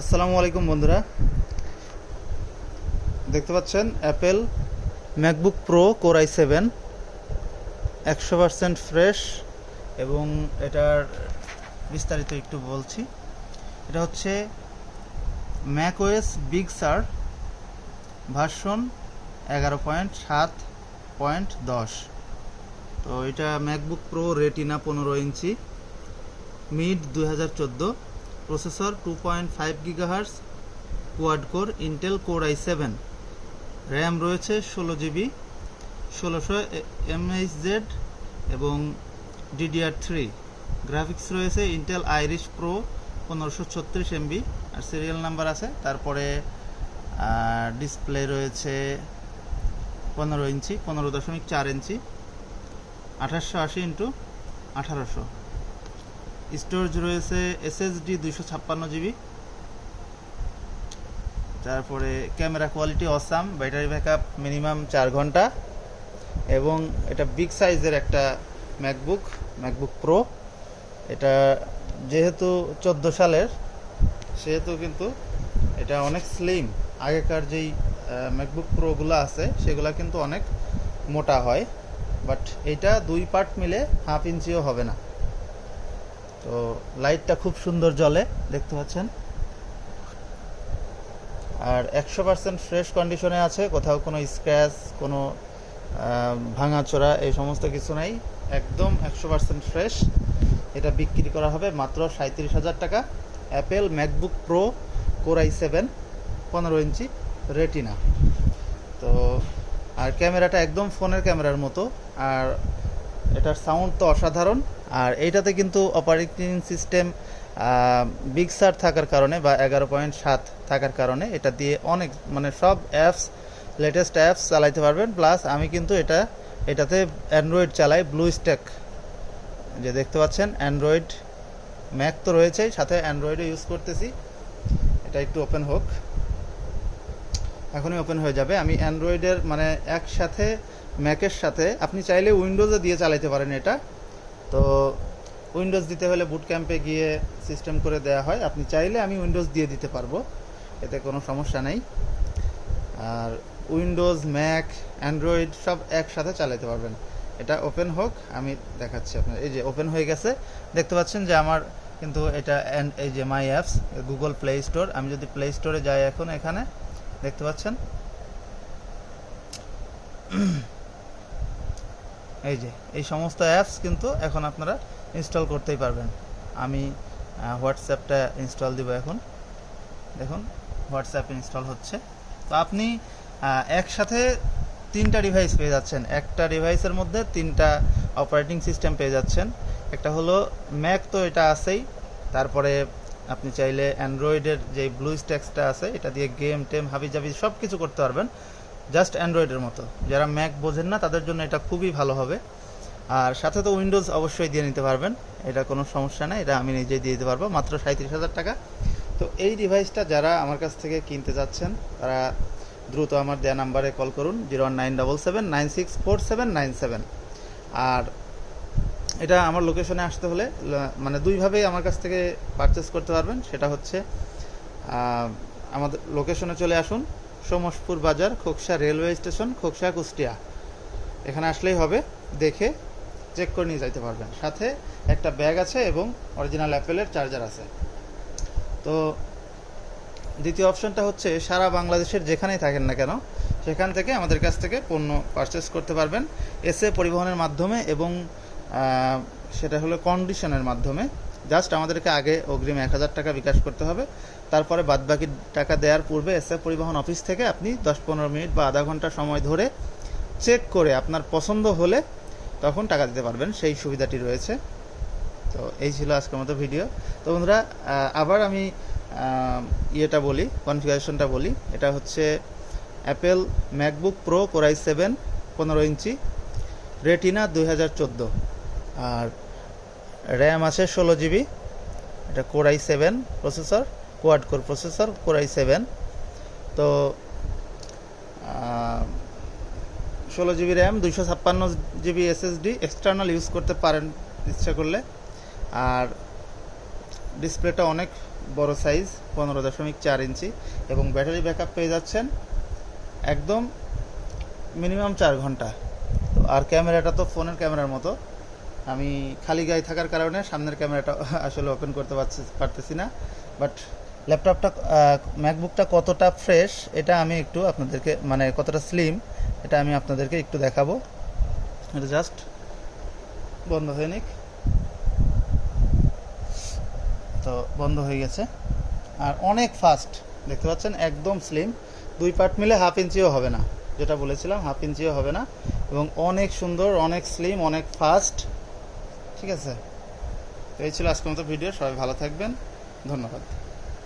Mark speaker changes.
Speaker 1: আসসালামু আলাইকুম বন্ধুরা। দেখতে পাচ্ছেন Apple MacBook Pro core i seven একশো পারসেন্ট ফ্রেশ এবং এটার বিস্তারিত একটু বলছি। এটা হচ্ছে Mac OS big sur version এগারো পয়েন্ট সাত পয়েন্ট দশ। তো এটা ম্যাকবুক প্রো রেটিনা পনেরো ইঞ্চি মিড দু হাজার চোদ্দ। Processor two point five gigahertz quad core Intel core i seven RAM রয়েছে ষোলো জিবি ষোলোশো এমএইচ জেড এবং ডিডিআর থ্রি গ্রাফিক্স রয়েছে ইন্টেল আইরিশ প্রো পনেরোশো ছত্রিশ এমবি আর সিরিয়াল নাম্বার আছে, তারপরে ডিসপ্লে রয়েছে পনেরো ইঞ্চি পনেরো দশমিক চার ইঞ্চি আঠাশশো আশি ইন্টু আঠারোশো। স্টোরেজ রয়েছে এসএসডি দুইশো ছাপ্পান্ন জিবি। তারপরে camera quality awesome, battery backup minimum চার ঘণ্টা, এবং এটা বিগ সাইজের একটা ম্যাকবুক ম্যাকবুক প্রো। এটা যেহেতু চোদ্দ সালের, সেহেতু কিন্তু এটা অনেক স্লিম আগেকার যেই ম্যাকবুক প্রোগুলো আছে, সেগুলো কিন্তু অনেক মোটা হয়। বাট এটা দুই পার্ট মিলে হাফ ইঞ্চিও হবে না। তো লাইটটা খুব সুন্দর জ্বলে, দেখতে পাচ্ছেন। আর একশো পার্সেন্ট ফ্রেশ কন্ডিশনে আছে, কোথাও কোনো স্ক্র্যাচ, কোনো ভাঙাচোরা, এই সমস্ত কিছু নাই। একদম একশো পার্সেন্ট ফ্রেশ। এটা বিক্রি করা হবে মাত্র সাঁত্রিশ হাজার টাকা। Apple MacBook Pro core i seven, পনেরো ইঞ্চি রেটিনা। তো, আর ক্যামেরাটা একদম ফোনের ক্যামেরার মতো। আর এটার সাউন্ড তো অসাধারণ। আর এইটাতে কিন্তু অপারেটিং সিস্টেম বিগ সার থাকার কারণে বা এগারো পয়েন্ট সাত থাকার কারণে এটা দিয়ে অনেক মানে সব অ্যাপস লেটেস্ট অ্যাপস চালাইতে পারবেন। প্লাস আমি কিন্তু এটা, এটাতে অ্যান্ড্রয়েড চালাই ব্লু স্ট্যাক যে দেখতে পাচ্ছেন অ্যান্ড্রয়েড ম্যাক তো রয়েছেই, সাথে অ্যান্ড্রয়েডও ইউজ করতেছি। এটা একটু ওপেন হোক। এখনই ওপেন হয়ে যাবে। আমি অ্যান্ড্রয়েডের মানে একসাথে ম্যাকের সাথে, আপনি চাইলে উইন্ডোজে দিয়ে চালাতে পারেন এটা। তো উইন্ডোজ দিতে হলে বুট ক্যাম্পে গিয়ে সিস্টেম করে দেওয়া হয়। আপনি চাইলে আমি উইন্ডোজ দিয়ে দিতে পারব, এতে কোনো সমস্যা নেই। আর উইন্ডোজ ম্যাক অ্যান্ড্রয়েড সব একসাথে চালাতে পারবেন। এটা ওপেন হোক, আমি দেখাচ্ছি আপনার। এই যে ওপেন হয়ে গেছে, দেখতে পাচ্ছেন যে আমার কিন্তু এটা এই যে my apps Google Play Store আমি যদি প্লে স্টোরে যাই এখন এখানে, দেখতে পাচ্ছেন? এই যে, এই সমস্ত অ্যাপস কিন্তু এখন আপনারা ইনস্টল করতেই পারবেন। আমি হোয়াটসঅ্যাপটা ইনস্টল দিব এখন। দেখুন হোয়াটসঅ্যাপ ইনস্টল হচ্ছে। তো আপনি একসাথে তিনটা ডিভাইস পেয়ে যাচ্ছেন। একটা ডিভাইসের মধ্যে তিনটা অপারেটিং সিস্টেম পেয়ে যাচ্ছেন। একটা হলো ম্যাক তো এটা আছেই। তারপরে আপনি চাইলে অ্যান্ড্রয়েডের যে ব্লু স্ট্যাক্সটা আছে, এটা দিয়ে গেম টেম হাবি জাবি সব কিছু করতে পারবেন। জাস্ট অ্যান্ড্রয়েডের মতো। যারা ম্যাক বোঝেন না, তাদের জন্য এটা খুবই ভালো হবে। আর সাথে তো উইন্ডোজ অবশ্যই দিয়ে নিতে পারবেন। এটা কোনো সমস্যা নেই, এটা আমি নিজেই দিয়ে দিতে পারব। মাত্র সাঁত্রিশ হাজার টাকা। তো এই ডিভাইসটা যারা আমার কাছ থেকে কিনতে যাচ্ছেন তারা দ্রুত আমার দেয়া নাম্বারে কল করুন, zero one nine double seven, nine six four seven, nine seven. আর এটা আমার লোকেশনে আসতে হলে মানে দুইভাবেই আমার কাছ থেকে পারচেস করতে পারবেন। সেটা হচ্ছে আমাদের লোকেশনে চলে আসুন। সোমসপুর বাজার, খোকসা রেলওয়ে স্টেশন, খোকসা কুষ্টিয়া। এখানে আসলেই হবে, দেখে চেক করে নিয়ে যাইতে পারবেন। সাথে একটা ব্যাগ আছে এবং অরিজিনাল অ্যাপেলের চার্জার আছে। তো দ্বিতীয় অপশনটা হচ্ছে, সারা বাংলাদেশের যেখানেই থাকেন না কেন, সেখান থেকে আমাদের কাছ থেকে পণ্য পারচেস করতে পারবেন। এসে পরিবহনের মাধ্যমে এবং সেটা হলো কন্ডিশনের মাধ্যমে। জাস্ট আমাদেরকে আগে অগ্রিম এক হাজার টাকা বিকাশ করতে হবে। তারপরে বাদবাকি টাকা দেওয়ার পূর্বে এসে পরিবহন অফিস থেকে আপনি দশ পনেরো মিনিট বা আধা ঘণ্টা সময় ধরে চেক করে আপনার পছন্দ হলে তখন টাকা দিতে পারবেন। সেই সুবিধাটি রয়েছে। তো এই ছিল আজকের মতো ভিডিও। তো বন্ধুরা আবার আমি ইয়েটা বলি কনফিগারেশনটা বলি। এটা হচ্ছে Apple MacBook Pro core i seven পনেরো ইঞ্চি রেটিনা দুই হাজার চোদ্দ। আর র্যাম আছে ষোলো জিবি। এটা core i seven processor, quad core processor, core i seven. তো ষোলো জিবি র্যাম, দুইশো ছাপ্পান্ন জিবি এসএসডি এক্সটার্নাল ইউজ করতে পারেন ইচ্ছা করলে। আর ডিসপ্লেটা অনেক বড় সাইজ, পনেরো দশমিক চার ইঞ্চি এবং ব্যাটারি ব্যাকআপ পেয়ে যাচ্ছেন। একদম মিনিমাম চার ঘণ্টা। তো আর ক্যামেরাটা তো ফোনের ক্যামেরার মতো। আমি খালি গায়ে থাকার কারণে সামনের ক্যামেরাটা আসলে ওপেন করতে পারছি, পারতেছি না। বাট ল্যাপটপটা ম্যাকবুকটা কতটা ফ্রেশ এটা আমি একটু আপনাদেরকে মানে কতটা স্লিম এটা আমি আপনাদেরকে একটু দেখাবো। এটা জাস্ট বন্ধ হয়ে নিক। তো বন্ধ হয়ে গেছে। আর অনেক ফাস্ট দেখতে পাচ্ছেন? একদম স্লিম দুই পার্ট মিলে হাফ ইঞ্চিও হবে না, যেটা বলেছিলাম হাফ ইঞ্চিও হবে না। এবং অনেক সুন্দর, অনেক স্লিম অনেক ফাস্ট ঠিক আছে। এই ছিল আজকের মতো ভিডিও সবাই ভালো থাকবেন। ধন্যবাদ।